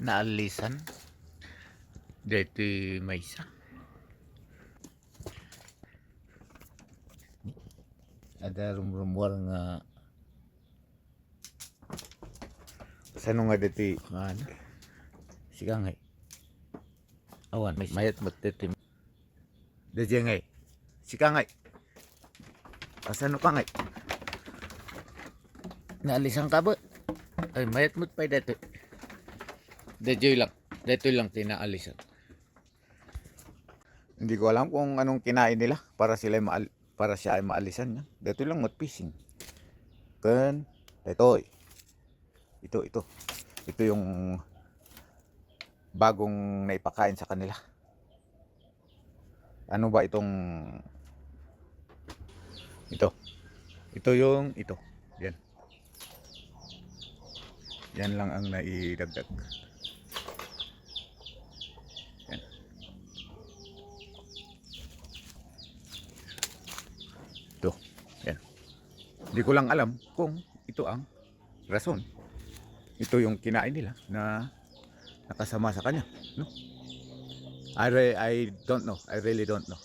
naalisan. Dito may isa. Ada rumor nga Sano nga dito ano? Siga nga. Awan, may mayat magtitim. Dito nga. Siga nga. Asano ka nga? Naalisan ka ba? Ay, mayat mo pa dito. Dito lang. Dito lang tinaalisan. Hindi ko alam kung anong kinain nila para sila maal para siya ay maalisan. Dito lang mag-fishing. Kan, ito. Ito, ito. Ito yung bagong naipakain sa kanila. Ano ba itong ito? Ito yung ito. Yan. Yan lang ang naidagdag. Yan. Ito. Yan. Hindi ko lang alam kung ito ang rason. Ito yung kinain nila na nakasama sa kanya. No? I, I don't know. I really don't know.